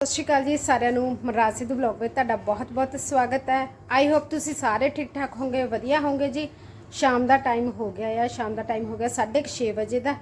ਸਤਿ ਸ਼੍ਰੀ ਅਕਾਲ ਜੀ ਸਾਰਿਆਂ ਨੂੰ, ਮਨਰਾਜ ਸਿੱਧੂ ਬਲੌਗ ਵਿੱਚ ਤੁਹਾਡਾ ਬਹੁਤ-ਬਹੁਤ ਸਵਾਗਤ ਹੈ। ਆਈ ਹੋਪ ਤੁਸੀਂ ਸਾਰੇ ਠੀਕ ਠਾਕ ਹੋਵੋਗੇ, ਵਧੀਆ ਹੋਵੋਗੇ ਜੀ। ਸ਼ਾਮ ਦਾ ਟਾਈਮ ਹੋ ਗਿਆ ਆ, ਸ਼ਾਮ ਦਾ ਟਾਈਮ ਹੋ ਗਿਆ 6:30 ਵਜੇ ਦਾ।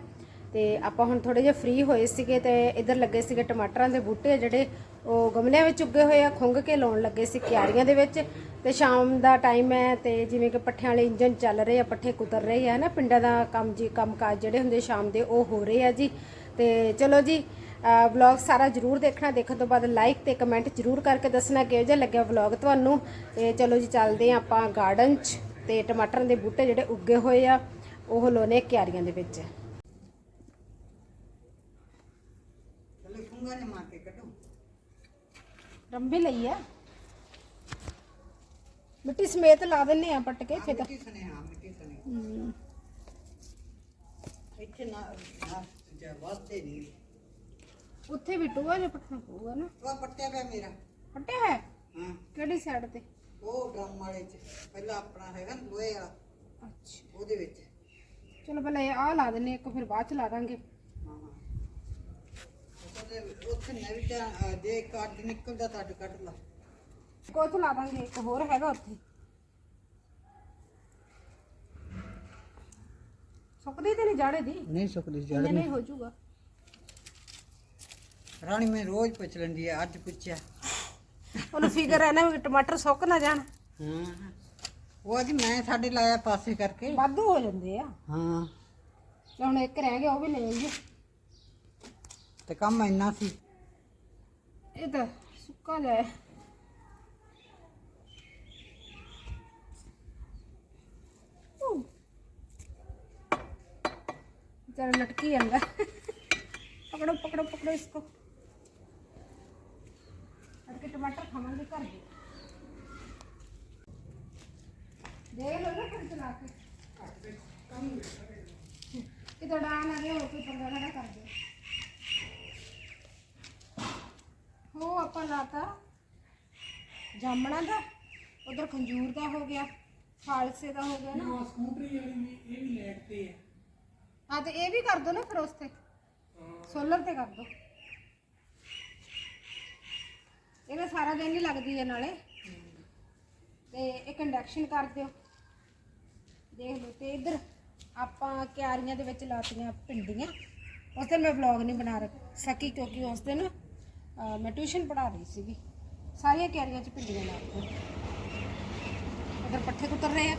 ਤੇ ਆਪਾਂ ਹੁਣ ਥੋੜੇ ਜਿਹਾ ਫ੍ਰੀ ਹੋਏ ਸੀਗੇ ਤੇ ਇੱਧਰ ਲੱਗੇ ਸੀਗੇ ਟਮਾਟਰਾਂ ਦੇ ਬੂਟੇ ਆ ਜਿਹੜੇ, ਉਹ ਗਮਲਿਆਂ ਵਿੱਚ ਉੱਗੇ ਹੋਏ ਆ, ਖੁੰਗ ਕੇ ਲਾਉਣ ਲੱਗੇ ਸੀ ਕਿਆਰੀਆਂ ਦੇ ਵਿੱਚ। ਤੇ ਸ਼ਾਮ ਦਾ ਟਾਈਮ ਹੈ ਤੇ ਜਿਵੇਂ ਕਿ ਪੱਠਿਆਂ ਵਾਲੇ ਇੰਜਨ ਚੱਲ ਰਹੇ ਆ, ਪੱਠੇ ਕੁਤਰ ਰਹੇ ਆ ਨਾ ਪਿੰਡਾਂ ਦਾ ਕੰਮ ਜੀ ਕੰਮਕਾਜ ਜਿਹੜੇ ਹੁੰਦੇ ਸ਼ਾਮ ਦੇ, ਉਹ ਹੋ ਰਹੇ ਆ ਜੀ। ਤੇ ਚਲੋ ਜੀ ਵਲੌਗ ਸਾਰਾ ਜਰੂਰ ਦੇਖਣਾ ਦੇਖਣ ਤੋਂ ਬਾਅਦ ਲਾਈਕ ਤੇ ਕਮੈਂਟ ਜਰੂਰ ਕਰਕੇ ਦੱਸਣਾ ਕਿਹੋ ਜਿਹਾ ਲੱਗਿਆ ਵਲੌਗ ਤੁਹਾਨੂੰ। ਤੇ ਚਲੋ ਜੀ ਚੱਲਦੇ ਹਾਂ ਆਪਾਂ ਗਾਰਡਨ 'ਚ ਤੇ ਟਮਾਟਰਾਂ ਦੇ ਬੂਟੇ ਜਿਹੜੇ ਉੱਗੇ ਹੋਏ ਆ ਉਹ ਲੋਨੇ ਕਿਆਰੀਆਂ ਦੇ ਵਿੱਚ। ਰੰਬੀ ਲਈ ਆ। ਮਿੱਟੀ ਸਮੇਤ ਲਾ ਦਿੰਨੇ ਆ ਪੱਟ ਕੇ ਫਿਰ ਤਾਂ। ਮਿੱਟੀ ਸਨੇ ਹਾਂ ਮਿੱਟੀ ਸਨੇ ਹਮ, ਇੱਥੇ ਨਾ ਵਾਸਤੇ ਨਹੀਂ। ਉੱਥੇ ਵੀ ਟੂਆ ਜਿਹਾ ਪੱਟਣਾ ਪਊਗਾ ਨਾ। ਉਹ ਪੱਟਿਆ ਪਿਆ ਮੇਰਾ। ਪੱਟਿਆ ਹੈ? ਹਾਂ। ਕਿਹੜੀ ਸਾਈਡ ਤੇ? ਉਹ ਡਰਮ ਵਾਲੇ ਚ। ਪਹਿਲਾਂ ਆਪਣਾ ਹੈਗਾ ਨਾ ਲੋਹੇ ਵਾਲਾ। ਅੱਛਾ। ਉਹਦੇ ਵਿੱਚ। ਚਲੋ ਪਹਿਲਾਂ ਇਹ ਆਹ ਲਾ ਦਿੰਨੇ ਇੱਕ ਫਿਰ ਬਾਅਦ ਚ ਲਾ ਦਾਂਗੇ। ਹਾਂ ਹਾਂ। ਉਹਦੇ ਉੱਥੇ ਨਵੀਂ ਤਾਂ ਜੇ ਕੱਟ ਨਿਕਲਦਾ ਤਾਂ ਕੱਢ ਲਾ। ਕੋਥ ਲਾ ਦਾਂਗੇ ਇੱਕ ਹੋਰ ਹੈਗਾ ਉੱਥੇ। ਸੁੱਕਦੀ ਤੇ ਨਹੀਂ ਜਾੜੇ ਦੀ? ਨਹੀਂ ਸੁੱਕਦੀ ਇੰਨੇ ਨਹੀਂ। ਹੋ ਜਾਊਗਾ। ਰਾਣੀ ਮੈਂ ਰੋਜ਼ ਪੁੱਛ ਲੈਂਦੀ ਆ ਅੱਜ ਪੁੱਛਿਆ ਉਹਨੂੰ ਫਿਕਰ ਹੈ ਨਾ ਵੀ ਟਮਾਟਰ ਸੁੱਕ ਨਾ ਜਾਣ ਹਾਂ ਉਹ ਅੱਜ ਮੈਂ ਸਾਡੇ ਲਾਇਆ ਪਾਸੇ ਕਰਕੇ ਵਾਧੂ ਹੋ ਜਾਂਦੇ ਆ ਹਾਂ ਤੇ ਹੁਣ ਇੱਕ ਰਹਿ ਗਿਆ ਉਹ ਵੀ ਲੈ ਆਈਏ ਤੇ ਕੰਮ ਇੰਨਾ ਸੀ ਇਹ ਤਾਂ ਸੁੱਕਾ ਜਾਏ जरा लटकी है अंदर पकड़ो पकड़ो पकड़ो इसको ਕੇ ਟਮਾਟਰ ਖਾਵਾਂਗੇ ਘਰ ਦੇ। ਦੇ ਲੋ ਨਾ ਫਿਰ ਚਲਾ ਕੇ। ਕਿ ਤੁਹਾਡਾ ਨਾ ਲਿਓ ਕੋਈ ਪੰਗਾ ਨਾ ਕਰ ਦੇ ਹੋ ਆਪਾਂ ਲਾਤਾ। ਜਾਮਣਾ ਦਾ ਉਧਰ ਖੰਜੂਰ ਦਾ ਹੋ ਗਿਆ ਖਾਲਸੇ ਦਾ ਹੋ ਗਿਆ ਨਾ। ਉਹ ਸਕੂਟਰੀ ਜਿਹੜੀ ਇਹ ਵੀ ਲੈਟ ਤੇ ਹੈ। ਹਾਂ ਤੇ ਇਹ ਵੀ ਕਰ ਦੋ ਨਾ ਫਿਰ ਉਸ ਤੇ। ਸੋਲਰ ਤੇ ਕਰ ਦੋ। ਇਹਦਾ ਸਾਰਾ ਦਿਨ ਹੀ ਲੱਗਦੀ ਹੈ ਨਾਲੇ। ਤੇ ਇੱਕ ਇੰਡਕਸ਼ਨ ਕਰ ਦਿਓ। ਦੇਖ ਲਓ ਤੇ ਇੱਧਰ ਆਪਾਂ ਕਿਆਰੀਆਂ ਦੇ ਵਿੱਚ ਲਾਤੀਆਂ ਭਿੰਡੀਆਂ। ਉਸ ਦਿਨ ਮੈਂ ਵਲੌਗ ਨਹੀਂ ਬਣਾ ਸਕੀ ਕਿਉਂਕਿ ਉਸ ਦਿਨ ਮੈਂ ਟਿਊਸ਼ਨ ਪੜ੍ਹਾ ਰਹੀ ਸੀਗੀ। ਸਾਰੀਆਂ ਕਿਆਰੀਆਂ 'ਚ ਭਿੰਡੀਆਂ ਲਾਤੀਆਂ। ਉਧਰ ਪੱਠੇ ਕੁਤਰ ਰਹੇ ਆ।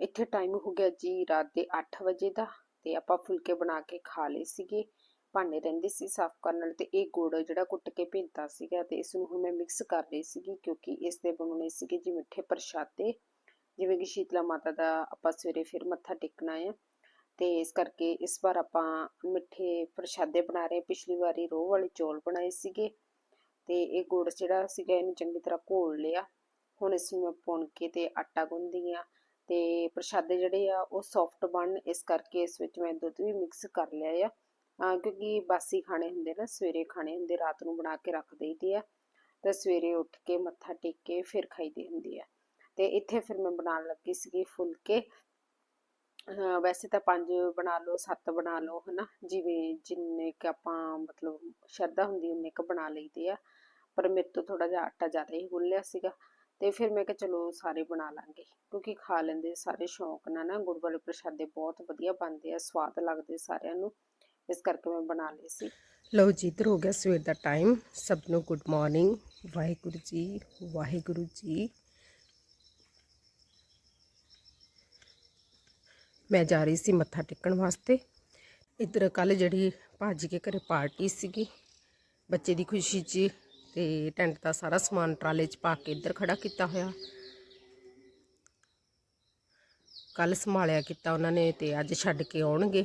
ਇੱਥੇ ਟਾਈਮ ਹੋ ਗਿਆ ਜੀ ਰਾਤ ਦੇ 8 ਵਜੇ ਦਾ ਤੇ ਆਪਾਂ ਫੁਲਕੇ ਬਣਾ ਕੇ ਖਾ ਲਏ ਸੀਗੇ। ਭਾਂਡੇ ਰਹਿੰਦੇ ਸੀ ਸਾਫ਼ ਕਰਨ ਵਾਲੇ ਤੇ ਇਹ ਗੁੜ ਜਿਹੜਾ ਕੁੱਟ ਕੇ ਭੇਜਤਾ ਸੀਗਾ ਤੇ ਇਸ ਨੂੰ ਹੁਣ ਮੈਂ ਮਿਕਸ ਕਰ ਰਹੀ ਸੀਗੀ ਕਿਉਂਕਿ ਇਸ ਦੇ ਬਣਾਉਣੇ ਸੀਗੇ ਜੀ ਮਿੱਠੇ ਪ੍ਰਸ਼ਾਦੇ, ਜਿਵੇਂ ਕਿ ਸ਼ੀਤਲਾ ਮਾਤਾ ਦਾ ਆਪਾਂ ਸਵੇਰੇ ਫਿਰ ਮੱਥਾ ਟੇਕਣਾ ਹੈ ਤੇ ਇਸ ਕਰਕੇ ਇਸ ਵਾਰ ਆਪਾਂ ਮਿੱਠੇ ਪ੍ਰਸ਼ਾਦੇ ਬਣਾ ਰਹੇ ਪਿਛਲੀ ਵਾਰੀ ਰੋਹ ਵਾਲੇ ਚੌਲ ਬਣਾਏ ਸੀਗੇ ਤੇ ਇਹ ਗੁੜ ਜਿਹੜਾ ਸੀਗਾ ਇਹਨੂੰ ਚੰਗੀ ਤਰ੍ਹਾਂ ਘੋਲ ਲਿਆ। ਹੁਣ ਇਸ ਨੂੰ ਮੈਂ ਭੁੰਨ ਕੇ ਤੇ ਆਟਾ ਗੁੰਨਦੀ ਆ ਤੇ ਪ੍ਰਸ਼ਾਦੇ ਜਿਹੜੇ ਆ ਉਹ ਸੌਫਟ ਬਣਨ ਇਸ ਕਰਕੇ ਇਸ ਵਿੱਚ ਮੈਂ ਦੁੱਧ ਵੀ ਮਿਕਸ ਕਰ ਲਿਆ ਆ। ਕਿਉਂਕਿ ਬਾਸੀ ਖਾਣੇ ਹੁੰਦੇ ਨਾ, ਸਵੇਰੇ ਖਾਣੇ ਹੁੰਦੇ, ਰਾਤ ਨੂੰ ਬਣਾ ਕੇ ਰੱਖ ਦੇਈਦੇ ਆ ਤੇ ਸਵੇਰੇ ਉੱਠ ਕੇ ਮੱਥਾ ਟੇਕ ਕੇ ਫਿਰ ਖਾਈਦੇ ਹੁੰਦੀ ਆ। ਤੇ ਇੱਥੇ ਫਿਰ ਮੈਂ ਬਣਾਉਣ ਲੱਗੀ ਸੀਗੀ ਫੁਲਕੇ। ਵੈਸੇ ਤਾਂ ਪੰਜ ਬਣਾ ਲਓ, ਸੱਤ ਬਣਾ ਲਓ, ਹਨਾ? ਜਿਵੇਂ ਜਿੰਨੇ ਕ ਆਪਾਂ ਮਤਲਬ ਸ਼ਰਧਾ ਹੁੰਦੀ, ਉਨੇ ਕ ਬਣਾ ਲਈਦੇ ਆ। ਪਰ ਮੇਰੇ ਤੋਂ ਥੋੜਾ ਜਿਹਾ ਆਟਾ ਜ਼ਿਆਦਾ ਹੀ ਗੁੰਨ ਸੀ ਸਿਗਾ। ਤੇ ਫਿਰ ਮੈਂ ਕਿਹਾ ਚਲੋ ਸਾਰੇ ਬਣਾ ਲਾਂਗੇ। ਕਿਉਂਕਿ ਖਾ ਲੈਂਦੇ ਸਾਰੇ ਸ਼ੌਂਕ ਨਾਲ ਨਾ, ਗੁੜ ਵਾਲੇ ਪ੍ਰਸ਼ਾਦੇ ਬਹੁਤ ਵਧੀਆ ਬਣਦੇ ਆ, ਸਵਾਦ ਲੱਗਦੇ ਸਾਰਿਆਂ ਨੂੰ। ਇਸ ਕਰਕੇ ਮੈਂ ਬਣਾ ਲਈ ਸੀ। ਲਓ ਜੀ, ਇੱਧਰ ਹੋ ਗਿਆ ਸਵੇਰ ਦਾ ਟਾਈਮ ਸਭ ਨੂੰ ਗੁੱਡ ਮਾਰਨਿੰਗ ਵਾਹਿਗੁਰੂ ਜੀ ਵਾਹਿਗੁਰੂ ਜੀ। ਮੈਂ ਜਾ ਰਹੀ ਸੀ ਮੱਥਾ ਟੇਕਣ ਵਾਸਤੇ। ਇੱਧਰ ਕੱਲ ਜਿਹੜੀ ਭਾਜੀ ਕੇ ਘਰੇ ਪਾਰਟੀ ਸੀਗੀ, ਬੱਚੇ ਦੀ ਖੁਸ਼ੀ 'ਚ ਤੇ ਟੈਂਟ ਦਾ ਸਾਰਾ ਸਮਾਨ ਟਰਾਲੇ 'ਚ ਪਾ ਕੇ ਇੱਧਰ ਖੜਾ ਕੀਤਾ ਹੋਇਆ। ਕੱਲ ਸੰਭਾਲਿਆ ਕੀਤਾ ਉਹਨਾਂ ਨੇ ਤੇ ਅੱਜ ਛੱਡ ਕੇ ਆਉਣਗੇ।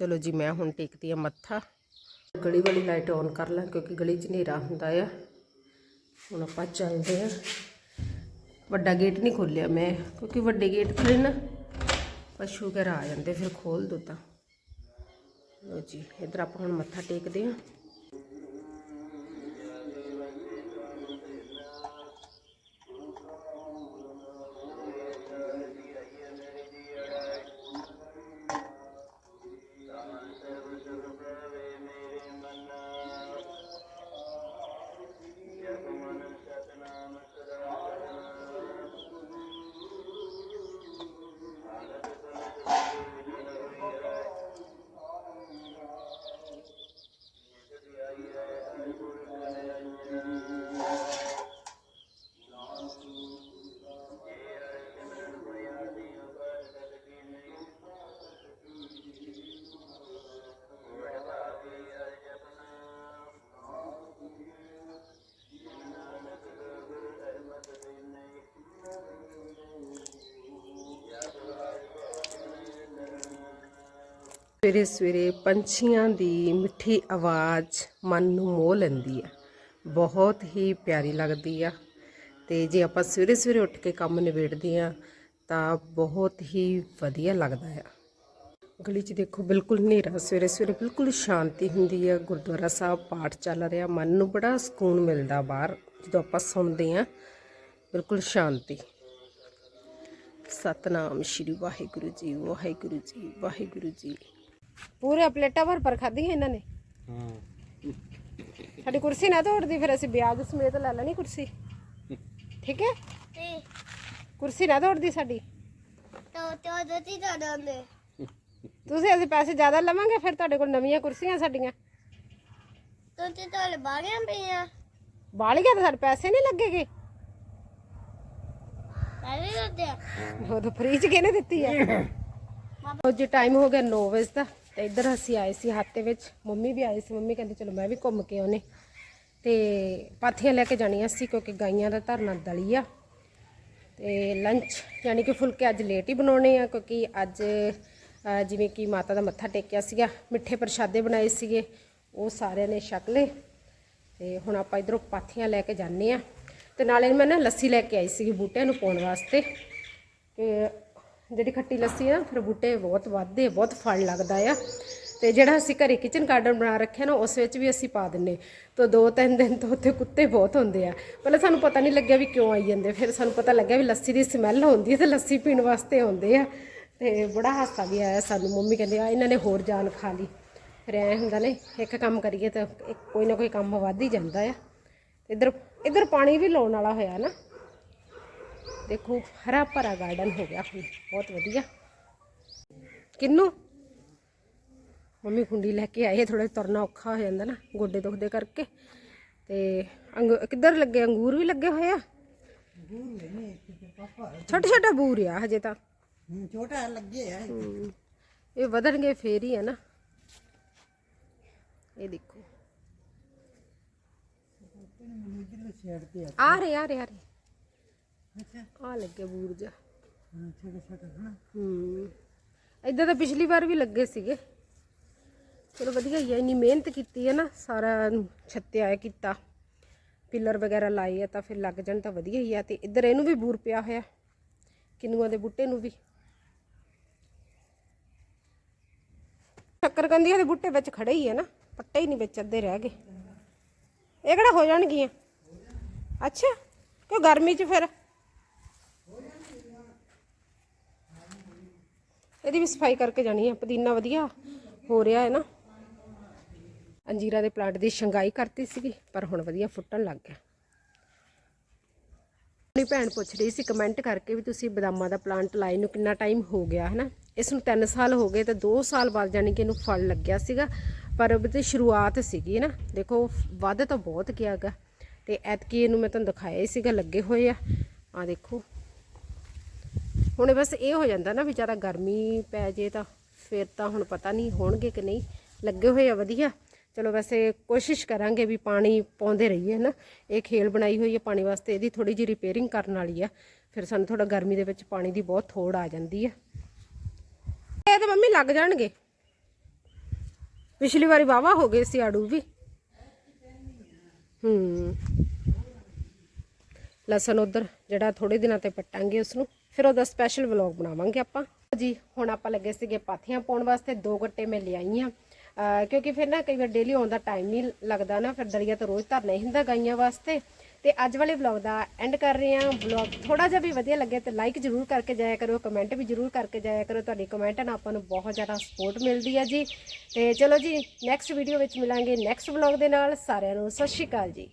ਚਲੋ ਜੀ, ਮੈਂ ਹੁਣ ਟੇਕਦੀ ਆ ਮੱਥਾ। ਗਲੀ ਵਾਲੀ ਲਾਈਟ ਔਨ ਕਰ ਲਾਂ, ਕਿਉਂਕਿ ਗਲੀ 'ਚ ਹਨੇਰਾ ਹੁੰਦਾ ਆ। ਹੁਣ ਆਪਾਂ ਚੱਲਦੇ ਆ ਵੱਡਾ ਗੇਟ ਨਹੀਂ ਖੋਲਿਆ ਮੈਂ, ਕਿਉਂਕਿ ਵੱਡੇ ਗੇਟ ਤੇ ਨਾ ਪਸ਼ੂ ਵਗੈਰਾ ਆ ਜਾਂਦੇ, ਫਿਰ ਖੋਲ ਦੋ ਤਾਂ। ਲੋ ਜੀ, ਇਧਰ ਆਪਾਂ ਹੁਣ ਮੱਥਾ ਟੇਕਦੇ ਆ ਸਵੇਰੇ ਸਵੇਰੇ ਪੰਛੀਆਂ ਦੀ ਮਿੱਠੀ ਆਵਾਜ਼ ਮਨ ਨੂੰ ਮੋਹ ਲੈਂਦੀ ਆ। ਬਹੁਤ ਹੀ ਪਿਆਰੀ ਲੱਗਦੀ ਆ। ਤੇ ਜੇ ਆਪਾਂ ਸਵੇਰੇ ਸਵੇਰੇ ਉੱਠ ਕੇ ਕੰਮ ਨਿਬੇੜਦੇ ਆ, ਤਾਂ ਬਹੁਤ ਹੀ ਵਧੀਆ ਲੱਗਦਾ ਆ। ਗਲੀ 'ਚ ਦੇਖੋ, ਬਿਲਕੁਲ ਹਨੇਰਾ, ਸਵੇਰੇ ਸਵੇਰੇ ਬਿਲਕੁਲ ਸ਼ਾਂਤੀ ਹੁੰਦੀ ਆ। ਗੁਰਦੁਆਰਾ ਸਾਹਿਬ ਪਾਠ ਚੱਲ ਰਿਹਾ, ਮਨ ਨੂੰ ਬੜਾ ਸਕੂਨ ਮਿਲਦਾ ਬਾਹਰ। ਜਦੋਂ ਆਪਾਂ ਸੁਣਦੇ ਆ, ਬਿਲਕੁਲ ਸ਼ਾਂਤੀ। ਸਤਨਾਮ ਸ਼੍ਰੀ ਵਾਹਿਗੁਰੂ ਜੀ ਵਾਹਿਗੁਰੂ ਜੀ ਵਾਹਿਗੁਰੂ ਜੀ। ਪੂਰੇ ਪਲੇਟਾਂ ਭਰ ਭਰ ਖਾਧੀਆਂ ਇਹਨਾਂ ਨੇ। ਸਾਡੀ ਕੁਰਸੀ ਨਾ ਤੋੜਦੀ ਫਿਰ ਅਸੀਂ ਵਿਆਜ ਸਮੇਤ ਲੈ ਲੈਣੀ ਕੁਰਸੀ। ਠੀਕ ਹੈ? ਤੇ ਕੁਰਸੀ ਨਾ ਤੋੜਦੀ ਸਾਡੀ। ਤੋ ਤੋ ਦੋਤੀ ਤੋ ਦੋਨੇ ਤੁਸੀਂ ਅਸੀਂ ਪੈਸੇ ਜ਼ਿਆਦਾ ਲਵਾਂਗੇ ਫਿਰ ਤੁਹਾਡੇ ਕੋਲ ਨਵੀਆਂ ਕੁਰਸੀਆਂ ਸਾਡੀਆਂ। ਤੋਤੀ ਤੋ ਬਾਗਿਆਂ ਪਈਆਂ। ਬਾਲੀਆਂ ਤਾਂ ਸਾਡੇ ਪੈਸੇ ਨਹੀਂ ਲੱਗੇਗੇ। ਸਾਰੇ ਦੋਤੇ ਉਹ ਤਾਂ ਫ੍ਰੀ ਚ ਕਿਹਨੇ ਦਿੱਤੀ ਆ? ਉਹ ਜੀ ਟਾਈਮ ਹੋ ਗਿਆ 9 ਵਜੇ ਦਾ। ਤੇ ਇੱਧਰ ਅਸੀਂ ਆਏ ਸੀ ਹੱਥ ਦੇ ਵਿੱਚ, ਮੰਮੀ ਵੀ ਆਏ ਸੀ, ਮੰਮੀ ਕਹਿੰਦੇ ਚਲੋ ਮੈਂ ਵੀ ਘੁੰਮ ਕੇ ਆਉਨੇ ਤੇ ਪਾਥੀਆਂ ਲੈ ਕੇ ਜਾਣੀਆਂ ਸੀ ਕਿਉਂਕਿ ਗਾਈਆਂ ਦਾ ਧਰਨਾ ਦਲੀ ਆ। ਤੇ ਲੰਚ ਯਾਨੀ ਕਿ ਫੁਲਕੇ ਅੱਜ ਲੇਟ ਹੀ ਬਣਾਉਣੇ ਆ ਕਿਉਂਕਿ ਅੱਜ ਜਿਵੇਂ ਕਿ ਮਾਤਾ ਦਾ ਮੱਥਾ ਟੇਕਿਆ ਸੀਗਾ, ਮਿੱਠੇ ਪ੍ਰਸ਼ਾਦੇ ਬਣਾਏ ਸੀਗੇ, ਉਹ ਸਾਰਿਆਂ ਨੇ ਛਕ ਲਏ। ਤੇ ਹੁਣ ਆਪਾਂ ਇਧਰੋਂ ਪਾਥੀਆਂ ਲੈ ਕੇ ਜਾਂਦੇ ਆ। ਤੇ ਨਾਲੇ ਮੈਂ ਨਾ ਲੱਸੀ ਲੈ ਕੇ ਆਈ ਸੀਗੀ ਬੂਟਿਆਂ ਨੂੰ ਪਾਉਣ ਵਾਸਤੇ। ਕਿ ਜਿਹੜੀ ਖੱਟੀ ਲੱਸੀ ਆ ਫਿਰ ਬੂਟੇ ਬਹੁਤ ਵੱਧਦੇ, ਬਹੁਤ ਫਲ ਲੱਗਦਾ ਆ। ਤੇ ਜਿਹੜਾ ਅਸੀਂ ਘਰੇ ਕਿਚਨ ਗਾਰਡਨ ਬਣਾ ਰੱਖਿਆ ਨਾ, ਉਸ ਵਿੱਚ ਵੀ ਅਸੀਂ ਪਾ ਦਿੰਨੇ। ਤਾਂ ਦੋ ਤਿੰਨ ਦਿਨ ਤੋਂ ਉੱਥੇ ਕੁੱਤੇ ਬਹੁਤ ਹੁੰਦੇ ਆ। ਪਹਿਲਾਂ ਸਾਨੂੰ ਪਤਾ ਨਹੀਂ ਲੱਗਿਆ ਵੀ ਕਿਉਂ ਆਈ ਜਾਂਦੇ, ਫਿਰ ਸਾਨੂੰ ਪਤਾ ਲੱਗਿਆ ਵੀ ਲੱਸੀ ਦੀ ਸਮੈਲ ਆਉਂਦੀ ਹੈ ਤੇ ਲੱਸੀ ਪੀਣ ਵਾਸਤੇ ਆਉਂਦੇ ਆ। ਤੇ ਬੜਾ ਹਾਸਾ ਵੀ ਆਇਆ ਸਾਨੂੰ, ਮੰਮੀ ਕਹਿੰਦੇ, ਆ, ਇਹਨਾਂ ਨੇ ਹੋਰ ਜਾਨ ਖਾ ਲਈ। ਫਿਰ ਐ ਹੁੰਦਾ ਨੇ ਇੱਕ ਕੰਮ ਕਰੀਏ ਤਾਂ ਇੱਕ ਕੋਈ ਨਾ ਕੋਈ ਕੰਮ ਵੱਧ ਹੀ ਜਾਂਦਾ ਆ। ਇੱਧਰ ਇੱਧਰ ਪਾਣੀ ਵੀ ਲਾਉਣ ਵਾਲਾ ਹੋਇਆ ਨਾ। ਦੇਖੋ ਹਰਾ ਭਰਾ ਗਾਰਡਨ ਹੋ ਗਿਆ ਹੁਣ। ਬਹੁਤ ਵਧੀਆ। ਕਿੰਨੂ? ਮੰਮੀ ਖੁੰਡੀ ਲੈ ਕੇ ਆਏ ਥੋੜਾ ਤੁਰਨਾ ਔਖਾ ਹੋ ਜਾਂਦਾ ਨਾ ਗੋਡੇ ਦੁਖਦੇ ਕਰਕੇ। ਤੇ ਕਿੱਧਰ ਲੱਗੇ? ਅੰਗੂਰ ਵੀ ਲੱਗੇ ਹੋਏ ਆ? ਛੋਟੇ ਛੋਟੇ ਬੂਰ ਆ ਹਜੇ ਤਾਂ। ਛੋਟਾ ਲੱਗੇ ਆ ਇਹ ਵਧਣਗੇ ਫੇਰ ਹੀ ਆ ਨਾ। ਇਹ ਦੇਖੋ। ਆ ਰਹੇ ਆ ਰਹੇ ਆ ਰਹੇ। ਆ ਲੱਗੇ ਬੂਰ ਜਾ ਹਾਂ, ਹੂੰ। ਇਦਾਂ ਤਾਂ ਪਿਛਲੀ ਵਾਰ ਵੀ ਲੱਗੇ ਸੀਗੇ। ਚਲੋ ਵਧੀਆ ਹੀ ਆ ਇੰਨੀ ਮਿਹਨਤ ਕੀਤੀ ਹੈ ਨਾ ਸਾਰਾ ਛੱਤਿਆ ਹੈ ਕੀਤਾ। ਪਿੱਲਰ ਵਗੈਰਾ ਲਾਏ ਆ ਤਾਂ ਫਿਰ ਲੱਗ ਜਾਣ ਤਾਂ ਵਧੀਆ ਹੀ ਆ ਤੇ ਇੱਧਰ ਇਹਨੂੰ ਵੀ ਬੂਰ ਪਿਆ ਹੋਇਆ ਕਿੰਨੂਆਂ ਦੇ ਬੂਟੇ ਨੂੰ ਵੀ। ਸ਼ੱਕਰਕੰਦੀਆਂ ਦੇ ਬੂਟੇ ਵਿੱਚ ਖੜੇ ਹੀ ਆ ਨਾ ਪੱਟੇ ਹੀ ਨਹੀਂ ਵਿੱਚ ਅੱਧੇ ਰਹਿ ਗਏ। ਇਹ ਕਿਹੜਾ ਹੋ ਜਾਣਗੀਆਂ? ਅੱਛਾ ਕਿਉਂ ਗਰਮੀ 'ਚ ਫਿਰ? ਇਹਦੀ ਵੀ ਸਫ਼ਾਈ ਕਰਕੇ ਜਾਣੀ ਹੈ ਪੁਦੀਨਾ ਵਧੀਆ ਹੋ ਰਿਹਾ ਹੈ ਨਾ। ਅੰਜੀਰਾ ਦੇ ਪਲਾਂਟ ਦੀ ਸ਼ੰਗਾਈ ਕਰਤੀ ਸੀਗੀ, ਪਰ ਹੁਣ ਵਧੀਆ ਫੁੱਟਣ ਲੱਗ ਗਿਆ। ਆਪਣੀ ਭੈਣ ਪੁੱਛ ਰਹੀ ਸੀ, ਕਮੈਂਟ ਕਰਕੇ ਵੀ ਤੁਸੀਂ ਬਦਾਮਾਂ ਦਾ ਪਲਾਂਟ ਲਾਏ ਨੂੰ ਕਿੰਨਾ ਟਾਈਮ ਹੋ ਗਿਆ ਹੈ ਨਾ ਇਸ ਨੂੰ 3 ਸਾਲ ਹੋ ਗਏ ਤੇ 2 ਸਾਲ ਬਾਅਦ ਜਾਨੀ ਕਿ ਇਹਨੂੰ ਫਲ ਲੱਗਿਆ ਸੀਗਾ, ਪਰ ਉਹ ਸ਼ੁਰੂਆਤ ਸੀਗੀ ਨਾ ਦੇਖੋ, ਵੱਧ ਤਾਂ ਬਹੁਤ ਗਿਆ ਗਾ। ਤੇ ਐਤਕੀ ਇਹਨੂੰ ਮੈਂ ਤੁਹਾਨੂੰ ਦਿਖਾਇਆ ਹੀ ਸੀਗਾ, ਲੱਗੇ ਹੋਏ ਆ। ਆ ਦੇਖੋ ਹੁਣ ਬਸ ਇਹ ਹੋ ਜਾਂਦਾ ਨਾ ਵੀ ਜ਼ਿਆਦਾ ਗਰਮੀ ਪੈ ਜੇ ਤਾਂ ਫਿਰ ਤਾਂ ਹੁਣ ਪਤਾ ਨਹੀਂ ਹੋਣਗੇ ਕਿ ਨਹੀਂ। ਲੱਗੇ ਹੋਏ ਆ ਵਧੀਆ। ਚਲੋ ਵੈਸੇ ਕੋਸ਼ਿਸ਼ ਕਰਾਂਗੇ ਵੀ ਪਾਣੀ ਪਾਉਂਦੇ ਰਹੀਏ ਨਾ ਇਹ ਖੇਲ ਬਣਾਈ ਹੋਈ ਹੈ ਪਾਣੀ ਵਾਸਤੇ, ਇਹਦੀ ਥੋੜੀ ਜਿਹੀ ਰਿਪੇਅਰਿੰਗ ਕਰਨ ਵਾਲੀ ਆ। ਫਿਰ ਸਾਨੂੰ ਥੋੜਾ ਗਰਮੀ ਦੇ ਵਿੱਚ ਪਾਣੀ ਦੀ ਬਹੁਤ ਥੋੜ ਆ ਜਾਂਦੀ ਆ। ਇਹ ਤਾਂ ਮੰਮੀ ਲੱਗ ਜਾਣਗੇ। ਪਿਛਲੀ ਵਾਰੀ ਵਾਵਾ ਹੋ ਗਏ ਸੀ ਆੜੂ ਵੀ। ਹੂੰ। ਲਸਣ ਉਧਰ ਜਿਹੜਾ ਥੋੜੇ ਦਿਨਾਂ ਤੇ ਪੱਟਾਂਗੇ ਉਸ ਨੂੰ ਫਿਰ ਉਹਦਾ ਸਪੈਸ਼ਲ ਵਲੌਗ ਬਣਾਵਾਂਗੇ ਆਪਾਂ। ਜੀ, ਹੁਣ ਆਪਾਂ ਲੱਗੇ ਸੀਗੇ ਪਾਥੀਆਂ ਪਾਉਣ ਵਾਸਤੇ, ਦੋ ਗੱਟੇ ਮੈਂ ਲਿਆਈ ਆ। ਕਿਉਂਕਿ ਫਿਰ ਨਾ ਕਈ ਵਾਰ ਡੇਲੀ ਆਉਣ ਦਾ ਟਾਈਮ ਨਹੀਂ ਲੱਗਦਾ ਨਾ, ਫਿਰ ਦਰੀਆ ਤਾਂ ਰੋਜ਼ ਧਰਨਾ ਹੀ ਹੁੰਦਾ ਗਾਈਆਂ ਵਾਸਤੇ। ਤੇ ਅੱਜ ਵਾਲੇ ਵਲੌਗ ਦਾ ਐਂਡ ਕਰ ਰਹੇ ਹਾਂ ਵਲੌਗ ਥੋੜਾ ਜਿਹਾ ਵੀ ਵਧੀਆ ਲੱਗਿਆ ਤੇ ਲਾਈਕ ਜਰੂਰ ਕਰਕੇ ਜਾਇਆ ਕਰੋ ਕਮੈਂਟ ਵੀ ਜਰੂਰ ਕਰਕੇ ਜਾਇਆ ਕਰੋ। ਤੁਹਾਡੀ ਕਮੈਂਟ ਨਾਲ ਆਪਾਂ ਨੂੰ ਬਹੁਤ ਜ਼ਿਆਦਾ ਸਪੋਰਟ ਮਿਲਦੀ ਹੈ ਜੀ। ਤੇ ਚਲੋ ਜੀ ਨੈਕਸਟ ਵੀਡੀਓ ਵਿੱਚ ਮਿਲਾਂਗੇ ਨੈਕਸਟ ਵਲੌਗ ਦੇ ਨਾਲ। ਸਾਰਿਆਂ ਨੂੰ ਸਤਿ ਸ਼੍ਰੀ ਅਕਾਲ ਜੀ।